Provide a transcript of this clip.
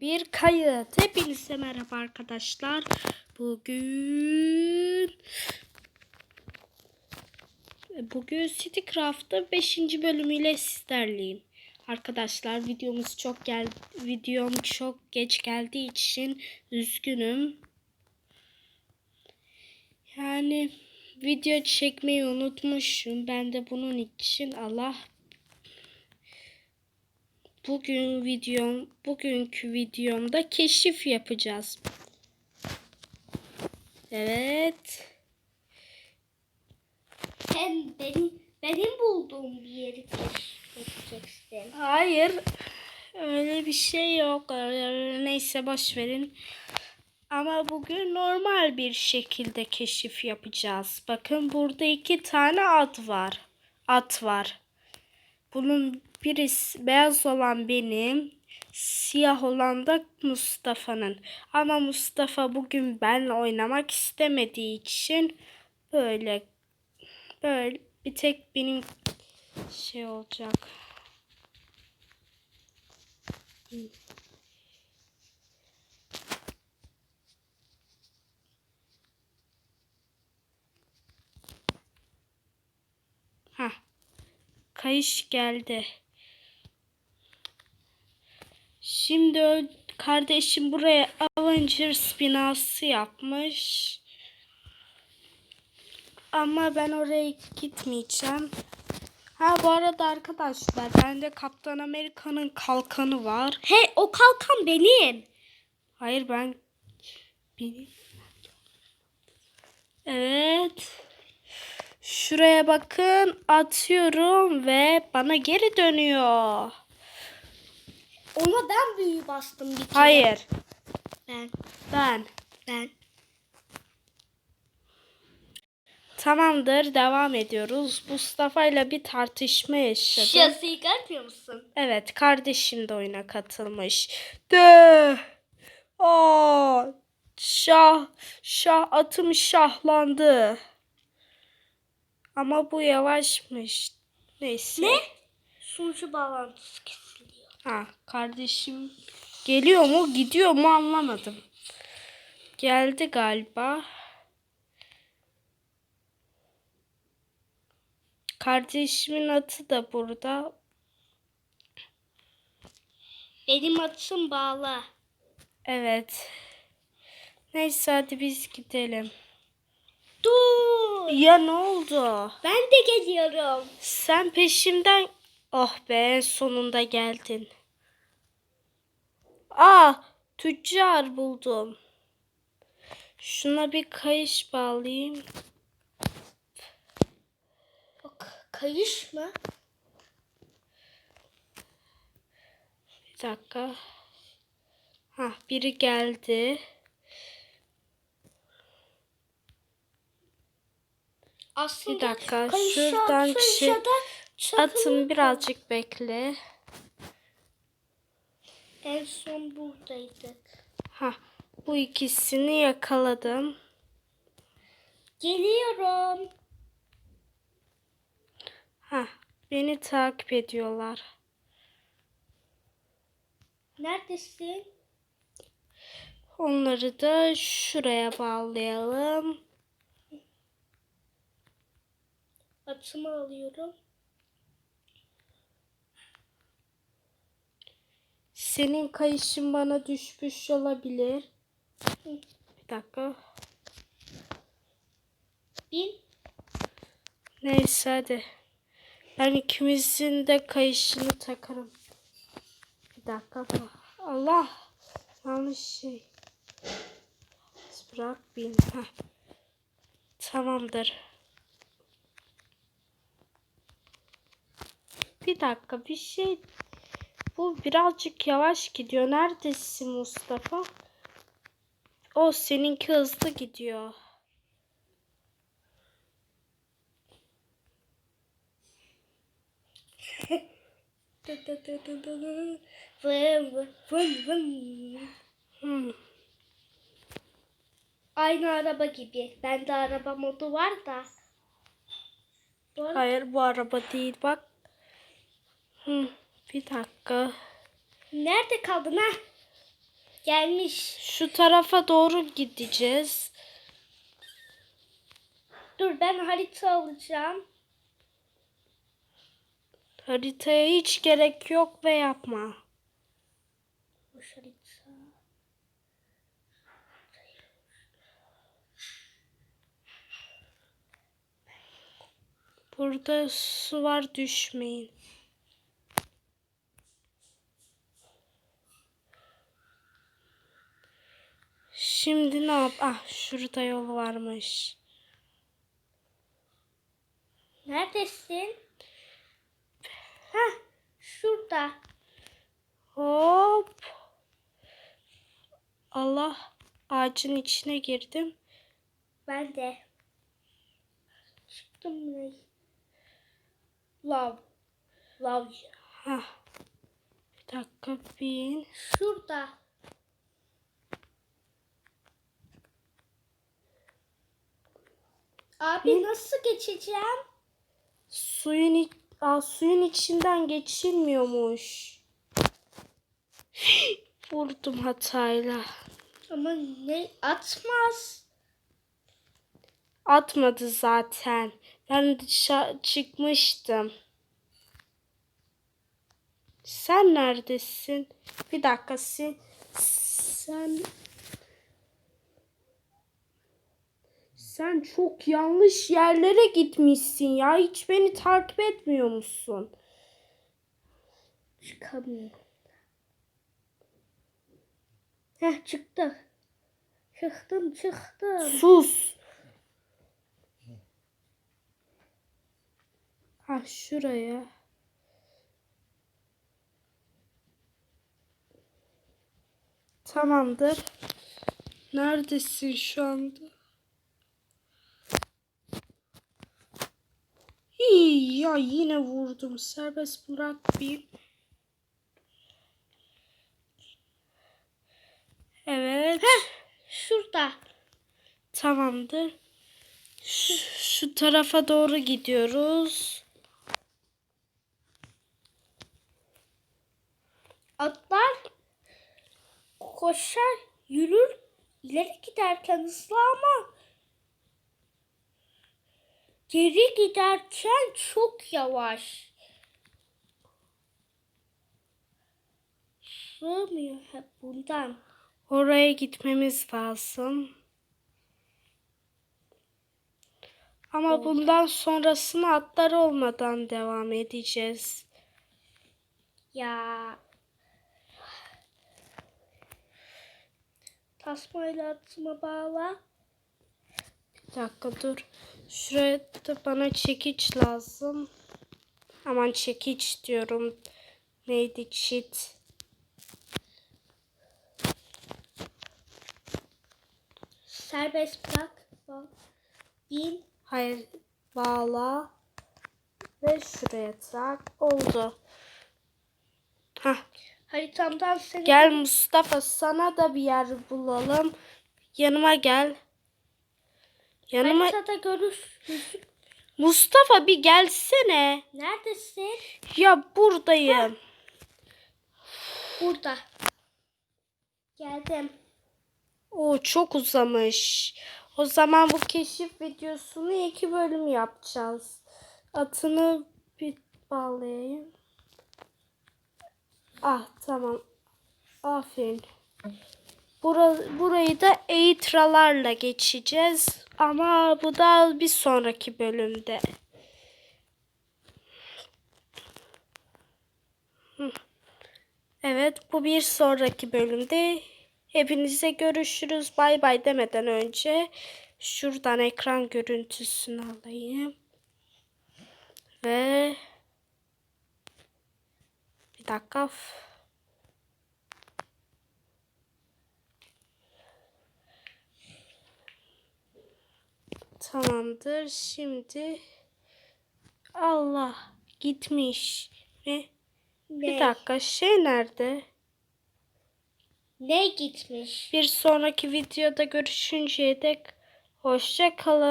Bir kayıt. Hepinize merhaba arkadaşlar. Bugün Bugün Citycraft'ta 5. bölümüyle sizlerleyim. Arkadaşlar videomuz çok gel videom çok geç geldiği için üzgünüm. Yani video çekmeyi unutmuşum. Ben de bunun için Allah Bugün videom, bugünkü videomda keşif yapacağız. Evet. Hem benim benim bulduğum bir yeri keşfedeceksin. Hayır. Öyle bir şey yok. Neyse boş verin. Ama bugün normal bir şekilde keşif yapacağız. Bakın burada iki tane at var. At var. Bunun birisi beyaz olan benim, siyah olan da Mustafa'nın. Ama Mustafa bugün benle oynamak istemediği için böyle böyle bir tek benim şey olacak. Ha. Kayış geldi. Şimdi kardeşim buraya Avengers binası yapmış. Ama ben oraya gitmeyeceğim. Ha bu arada arkadaşlar bende Kaptan Amerika'nın kalkanı var. He o kalkan benim. Hayır ben benim. Evet. Şuraya bakın atıyorum ve bana geri dönüyor. Ona ben büyü bastım bir kere. Hayır. Ben. Ben. Ben. Tamamdır devam ediyoruz. Mustafa ile bir tartışma yaşadım. Şasıyı görmüyor musun? Evet kardeşim de oyuna katılmış. De. Aa, şah, şah atım şahlandı. Ama bu yavaşmış. Neyse. Ne? Sunucu bağlantısı kesiliyor. Ha, kardeşim geliyor mu gidiyor mu anlamadım. Geldi galiba. Kardeşimin atı da burada. Benim atım bağlı. Evet. Neyse hadi biz gidelim. Dur. Ya ne oldu? Ben de geliyorum. Sen peşimden... Oh be sonunda geldin. Aa tüccar buldum. Şuna bir kayış bağlayayım. Bak kayış mı? Bir dakika. Ha biri geldi. Aslında Bir dakika, kayışa şuradan çık. da çakılıyor. Atım birazcık bekle. En son buradaydık. Ha bu ikisini yakaladım. Geliyorum. Ha beni takip ediyorlar. Neredesin? Onları da şuraya bağlayalım. Atımı alıyorum. Senin kayışın bana düşmüş olabilir. Bir dakika. Bin. Neyse hadi. Ben ikimizin de kayışını takarım. Bir dakika. Allah. Yanlış şey. Bırak bin. Heh. Tamamdır. Bir dakika bir şey. Bu birazcık yavaş gidiyor. Neredesin Mustafa? O seninki hızlı gidiyor. Hmm. Aynı araba gibi. Bende araba modu var da. Bu arada Hayır bu araba değil bak. Hı, bir dakika. Nerede kaldın ha? Gelmiş. Şu tarafa doğru gideceğiz. Dur ben harita alacağım. Haritaya hiç gerek yok ve yapma. Boş harita. Burada su var düşmeyin. Şimdi ne yap? Ah şurada yol varmış. Neredesin? Heh, şurada. Hop. Allah ağacın içine girdim. Ben de. Çıktım mı? Lav. Lav. Hah. Bir dakika bin. Şurada. Abi nasıl geçeceğim? Suyun iç- Aa, suyun içinden geçilmiyormuş. Vurdum hatayla. Ama ne atmaz. Atmadı zaten. Ben dışarı çıkmıştım. Sen neredesin? Bir dakika sen. Sen Sen çok yanlış yerlere gitmişsin ya. Hiç beni takip etmiyor musun? Çıkamıyorum. Heh çıktı. Çıktım çıktım. Sus. Ha şuraya. Tamamdır. Neredesin şu anda? İyi ya yine vurdum. Serbest bırak bir. Evet. Şurada. Tamamdır. Şu, şu tarafa doğru gidiyoruz. Atlar koşar, yürür, ileri giderken hızlı ama geri giderken çok yavaş. Sığmıyor hep bundan. Oraya gitmemiz lazım. Ama bundan sonrasını atlar olmadan devam edeceğiz. Ya. Tasmayla atıma bağla. Bir dakika dur. Şuraya da bana çekiç lazım. Aman çekiç diyorum. Neydi çit? Serbest bırak. Bin. Hayır bağla. Ve şuraya tak. Oldu. Hah. Haritamdan seni Gel Mustafa sana da bir yer bulalım. Yanıma gel. Yanıma haritada gözük- Mustafa bir gelsene. Neredesin? Ya buradayım. Burada. Geldim. O çok uzamış. O zaman bu keşif videosunu iki bölüm yapacağız. Atını bir bağlayayım. Ah tamam. Aferin. Bura, burayı da eğitralarla geçeceğiz. Ama bu da bir sonraki bölümde. Evet bu bir sonraki bölümde. Hepinize görüşürüz. Bay bay demeden önce şuradan ekran görüntüsünü alayım. Ve bir dakika. Tamamdır. Şimdi Allah gitmiş. Ne? Bir dakika şey nerede? Ne gitmiş? Bir sonraki videoda görüşünceye dek hoşça kalın.